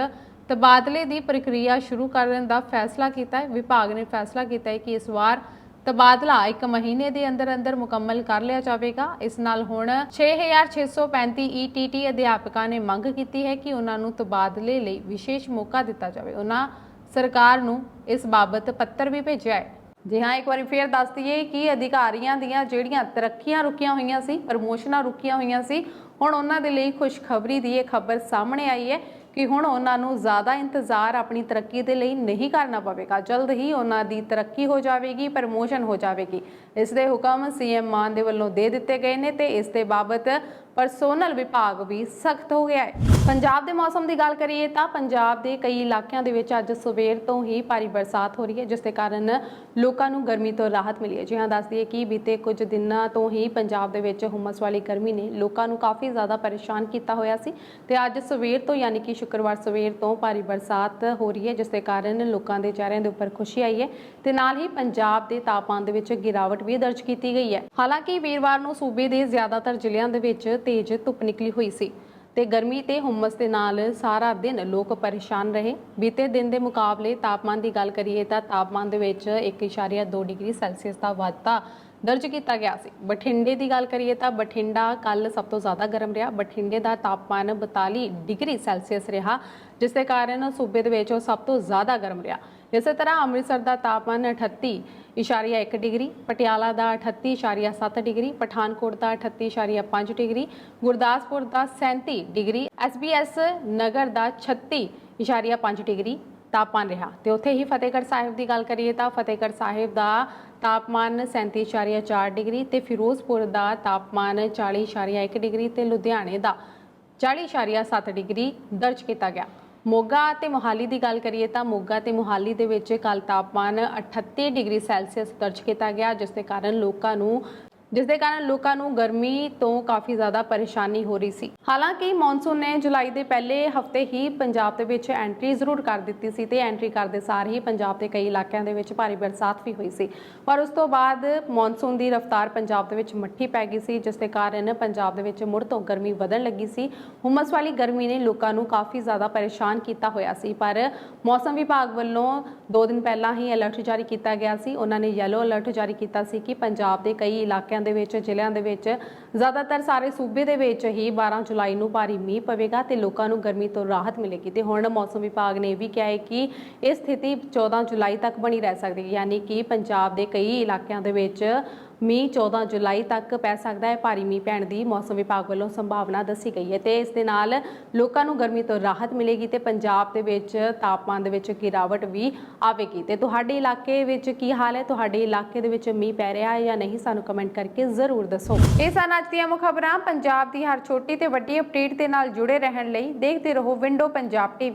ਤਬਾਦਲੇ ਦੀ ਪ੍ਰਕਿਰਿਆ ਸ਼ੁਰੂ ਕਰਨ ਦਾ ਫੈਸਲਾ ਕੀਤਾ ਹੈ। ਵਿਭਾਗ ਨੇ ਫੈਸਲਾ ਕੀਤਾ ਹੈ ਕਿ ਇਸ ਵਾਰ ਤਬਾਦਲਾ ਇੱਕ ਮਹੀਨੇ ਦੇ ਅੰਦਰ ਅੰਦਰ ਮੁਕੰਮਲ ਕਰ ਲਿਆ ਜਾਵੇਗਾ। ਇਸ ਨਾਲ ਹੁਣ 6635 ETT ਅਧਿਆਪਕਾਂ ਨੇ ਮੰਗ ਕੀਤੀ ਹੈ ਕਿ ਉਹਨਾਂ ਨੂੰ ਤਬਾਦਲੇ ਲਈ ਵਿਸ਼ੇਸ਼ ਮੌਕਾ ਦਿੱਤਾ ਜਾਵੇ। ਉਹਨਾਂ ਸਰਕਾਰ ਨੂੰ ਇਸ ਬਾਬਤ ਪੱਤਰ ਵੀ ਭੇਜਿਆ ਹੈ। ਜੀ ਹਾਂ, ਇੱਕ ਵਾਰੀ ਫੇਰ ਦੱਸ ਦਈਏ ਕਿ ਅਧਿਕਾਰੀਆਂ ਦੀਆਂ ਜਿਹੜੀਆਂ ਤਰੱਕੀਆਂ ਰੁਕੀਆਂ ਹੋਈਆਂ ਸੀ, ਪ੍ਰਮੋਸ਼ਨਾਂ ਰੁਕੀਆਂ ਹੋਈਆਂ ਸੀ, ਹੁਣ ਉਹਨਾਂ ਦੇ ਲਈ ਖੁਸ਼ਖਬਰੀ ਦੀ ਇਹ ਖਬਰ ਸਾਹਮਣੇ ਆਈ ਹੈ। ਕਿ ਹੁਣ ਉਹਨਾਂ ਨੂੰ ਜ਼ਿਆਦਾ ਇੰਤਜ਼ਾਰ ਆਪਣੀ ਤਰੱਕੀ ਦੇ ਲਈ ਨਹੀਂ ਕਰਨਾ ਪਵੇਗਾ। ਜਲਦ ਹੀ ਉਹਨਾਂ ਦੀ ਤਰੱਕੀ ਹੋ ਜਾਵੇਗੀ, ਪ੍ਰਮੋਸ਼ਨ ਹੋ ਜਾਵੇਗੀ। ਇਸ ਦੇ ਹੁਕਮ ਸੀਐਮ ਮਾਨ ਦੇ ਵੱਲੋਂ ਦੇ ਦਿੱਤੇ ਗਏ ਨੇ ਤੇ ਇਸ ਦੇ ਬਾਬਤ ਪਰਸੋਨਲ ਵਿਭਾਗ ਵੀ ਸਖਤ ਹੋ ਗਿਆ ਹੈ। ਪੰਜਾਬ ਦੇ ਮੌਸਮ ਦੀ ਗੱਲ ਕਰੀਏ ਤਾਂ ਪੰਜਾਬ ਦੇ ਕਈ ਇਲਾਕਿਆਂ ਦੇ ਵਿੱਚ ਅੱਜ ਸਵੇਰ ਤੋਂ ਹੀ ਭਾਰੀ ਬਰਸਾਤ ਹੋ ਰਹੀ ਹੈ, ਜਿਸ ਦੇ ਕਾਰਨ ਲੋਕਾਂ ਨੂੰ ਗਰਮੀ ਤੋਂ ਰਾਹਤ ਮਿਲੀ ਹੈ। ਜੀ ਹਾਂ ਦੱਸ ਦਈਏ ਕਿ ਬੀਤੇ ਕੁਝ ਦਿਨਾਂ ਤੋਂ ਹੀ ਪੰਜਾਬ ਦੇ ਵਿੱਚ ਹੁਮਸ ਵਾਲੀ ਗਰਮੀ ਨੇ ਲੋਕਾਂ ਨੂੰ ਕਾਫੀ ਜ਼ਿਆਦਾ ਪਰੇਸ਼ਾਨ ਕੀਤਾ ਹੋਇਆ ਸੀ ਤੇ ਅੱਜ ਸਵੇਰ ਤੋਂ ਯਾਨੀ ਕਿ ਸ਼ੁੱਕਰਵਾਰ ਸਵੇਰ ਤੋਂ ਭਾਰੀ ਬਰਸਾਤ ਹੋ ਰਹੀ ਹੈ, ਜਿਸ ਦੇ ਕਾਰਨ ਲੋਕਾਂ ਦੇ ਚਿਹਰਿਆਂ ਦੇ ਉੱਪਰ ਖੁਸ਼ੀ ਆਈ ਹੈ ਤੇ ਨਾਲ ਹੀ ਪੰਜਾਬ ਦੇ ਤਾਪਮਾਨ ਦੇ ਵਿੱਚ ਗਿਰਾਵਟ ਵੀ ਦਰਜ ਕੀਤੀ ਗਈ ਹੈ। ਹਾਲਾਂਕਿ ਵੀਰਵਾਰ ਨੂੰ ਸੂਬੇ ਦੇ ਜ਼ਿਆਦਾਤਰ ਜ਼ਿਲ੍ਹਿਆਂ ਦੇ ਵਿੱਚ ਤੇਜ਼ ਧੁੱਪ ਨਿਕਲੀ ਹੋਈ ਸੀ ਤੇ ਗਰਮੀ ਤੇ ਹੁਮਸ ਦੇ ਨਾਲ ਸਾਰਾ ਦਿਨ ਲੋਕ ਪਰੇਸ਼ਾਨ ਰਹੇ। ਬੀਤੇ ਦਿਨ ਦੇ ਮੁਕਾਬਲੇ ਤਾਪਮਾਨ ਦੀ ਗੱਲ ਕਰੀਏ ਤਾਂ ਤਾਪਮਾਨ ਦੇ ਵਿੱਚ 1.2 ਡਿਗਰੀ ਸੈਲਸੀਅਸ ਦਾ ਵਾਧਾ ਦਰਜ ਕੀਤਾ ਗਿਆ ਸੀ। ਬਠਿੰਡੇ ਦੀ ਗੱਲ ਕਰੀਏ ਤਾਂ ਬਠਿੰਡਾ ਕੱਲ ਸਭ ਤੋਂ ਜ਼ਿਆਦਾ ਗਰਮ ਰਿਹਾ। ਬਠਿੰਡੇ ਦਾ ਤਾਪਮਾਨ 42 ਡਿਗਰੀ ਸੈਲਸੀਅਸ ਰਿਹਾ, ਜਿਸ ਦੇ ਕਾਰਨ ਸੂਬੇ ਦੇ ਵਿੱਚ ਉਹ ਸਭ ਤੋਂ ਜ਼ਿਆਦਾ ਗਰਮ ਰਿਹਾ। ਇਸੇ ਤਰ੍ਹਾਂ ਅੰਮ੍ਰਿਤਸਰ ਦਾ ਤਾਪਮਾਨ 38.1 ਡਿਗਰੀ, ਪਟਿਆਲਾ ਦਾ 38.7 ਡਿਗਰੀ, ਪਠਾਨਕੋਟ ਦਾ 38.5 ਡਿਗਰੀ, ਗੁਰਦਾਸਪੁਰ ਦਾ 37 ਡਿਗਰੀ ਐਸਬੀਐਸ ਨਗਰ ਦਾ 36.5 ਡਿਗਰੀ ਤਾਪਮਾਨ ਰਿਹਾ। ਤੇ ਉੱਥੇ ਹੀ ਫਤਿਹਗੜ੍ਹ ਸਾਹਿਬ ਦੀ ਗੱਲ ਕਰੀਏ ਤਾਂ ਫਤਿਹਗੜ੍ਹ ਸਾਹਿਬ ਦਾ ਤਾਪਮਾਨ 37.4 ਡਿਗਰੀ ਤੇ ਫਿਰੋਜ਼ਪੁਰ ਦਾ ਤਾਪਮਾਨ 40.1 ਡਿਗਰੀ ਤੇ ਲੁਧਿਆਣੇ ਦਾ 40.7 ਡਿਗਰੀ ਦਰਜ ਕੀਤਾ ਗਿਆ। ਮੋਗਾ ਤੇ ਮੋਹਾਲੀ ਦੀ ਗੱਲ ਕਰੀਏ ਤਾਂ ਮੋਗਾ ਤੇ ਮੋਹਾਲੀ ਦੇ ਵਿੱਚ ਕੱਲ ਤਾਪਮਾਨ 38 ਡਿਗਰੀ ਸੈਲਸੀਅਸ ਦਰਜ ਕੀਤਾ ਗਿਆ, ਜਿਸ ਦੇ ਕਾਰਨ ਲੋਕਾਂ ਨੂੰ ਜਿਸ ਦੇ ਕਾਰਨ ਲੋਕਾਂ ਨੂੰ ਗਰਮੀ ਤੋਂ ਕਾਫੀ ਜ਼ਿਆਦਾ ਪਰੇਸ਼ਾਨੀ ਹੋ ਰਹੀ ਸੀ। ਹਾਲਾਂਕਿ ਮੌਨਸੂਨ ਨੇ ਜੁਲਾਈ ਦੇ ਪਹਿਲੇ ਹਫ਼ਤੇ ਹੀ ਪੰਜਾਬ ਦੇ ਵਿੱਚ ਐਂਟਰੀ ਜ਼ਰੂਰ ਕਰ ਦਿੱਤੀ ਸੀ ਤੇ ਐਂਟਰੀ ਕਰਦੇ ਸਾਰ ਹੀ ਪੰਜਾਬ ਦੇ ਕਈ ਇਲਾਕਿਆਂ ਦੇ ਵਿੱਚ ਭਾਰੀ ਬਰਸਾਤ ਵੀ ਹੋਈ ਸੀ। ਪਰ ਉਸ ਤੋਂ ਬਾਅਦ ਮੌਨਸੂਨ ਦੀ ਰਫ਼ਤਾਰ ਪੰਜਾਬ ਦੇ ਵਿੱਚ ਮੱਠੀ ਪੈ ਗਈ ਸੀ ਜਿਸ ਦੇ ਕਾਰਨ ਪੰਜਾਬ ਦੇ ਵਿੱਚ ਮੁੜ ਤੋਂ ਗਰਮੀ ਵਧਣ ਲੱਗੀ ਸੀ। ਹੁਮਸ ਵਾਲੀ ਗਰਮੀ ਨੇ ਲੋਕਾਂ ਨੂੰ ਕਾਫੀ ਜ਼ਿਆਦਾ ਪਰੇਸ਼ਾਨ ਕੀਤਾ ਹੋਇਆ ਸੀ। ਪਰ ਮੌਸਮ ਵਿਭਾਗ ਵੱਲੋਂ 2 ਦਿਨ ਪਹਿਲਾਂ ਹੀ ਅਲਰਟ ਜਾਰੀ ਕੀਤਾ ਗਿਆ ਸੀ। ਉਹਨਾਂ ਨੇ ਯੈਲੋ ਅਲਰਟ ਜਾਰੀ ਕੀਤਾ ਸੀ ਕਿ ਪੰਜਾਬ ਦੇ ਕਈ ਇਲਾਕਿਆਂ ਦੇ ਵਿੱਚ, ਜ਼ਿਲ੍ਹਿਆਂ ਦੇ ਵਿੱਚ ਜ਼ਿਆਦਾਤਰ ਸਾਰੇ ਸੂਬੇ ਦੇ ਵਿੱਚ ਹੀ 12 ਜੁਲਾਈ ਨੂੰ ਭਾਰੀ ਮੀਂਹ ਪਵੇਗਾ ਤੇ ਲੋਕਾਂ ਨੂੰ ਗਰਮੀ ਤੋਂ ਰਾਹਤ ਮਿਲੇਗੀ। ਤੇ ਹੁਣ ਮੌਸਮ ਵਿਭਾਗ ਨੇ ਇਹ ਵੀ ਕਿਹਾ ਹੈ ਕਿ ਇਹ ਸਥਿਤੀ 14 ਜੁਲਾਈ ਤੱਕ ਬਣੀ ਰਹਿ ਸਕਦੀ ਹੈ। ਯਾਨੀ ਕਿ ਪੰਜਾਬ ਦੇ ਕਈ ਇਲਾਕਿਆਂ ਦੇ ਵਿੱਚ ਮੀਂਹ 14 ਜੁਲਾਈ ਤੱਕ ਪੈ ਸਕਦਾ ਹੈ। ਭਾਰੀ ਮੀਂਹ ਪੈਣ ਦੀ ਮੌਸਮ ਵਿਭਾਗ ਵੱਲੋਂ ਸੰਭਾਵਨਾ ਦੱਸੀ ਗਈ ਹੈ ਤੇ ਇਸ ਦੇ ਨਾਲ ਲੋਕਾਂ ਨੂੰ ਗਰਮੀ ਤੋਂ ਰਾਹਤ ਮਿਲੇਗੀ ਤੇ ਪੰਜਾਬ ਦੇ ਵਿੱਚ ਤਾਪਮਾਨ ਦੇ ਵਿੱਚ ਗਿਰਾਵਟ ਵੀ ਆਵੇਗੀ। ਤੇ ਤੁਹਾਡੇ ਇਲਾਕੇ ਵਿੱਚ ਕੀ ਹਾਲ ਹੈ? ਤੁਹਾਡੇ ਇਲਾਕੇ ਦੇ ਵਿੱਚ ਮੀਂਹ ਪੈ ਰਿਹਾ ਹੈ ਜਾਂ ਨਹੀਂ? ਸਾਨੂੰ ਕਮੈਂਟ ਕਰਕੇ ਜ਼ਰੂਰ ਦੱਸੋ। ਇਹ ਸਨ ਅੱਜ ਦੀਆਂ ਮੁੱਖ ਖਬਰਾਂ। ਪੰਜਾਬ ਦੀ ਹਰ ਛੋਟੀ ਤੇ ਵੱਡੀ ਅਪਡੇਟ ਦੇ ਨਾਲ ਜੁੜੇ ਰਹਿਣ ਲਈ ਦੇਖਦੇ ਰਹੋ ਵਿੰਡੋ ਪੰਜਾਬ ਟੀਵੀ।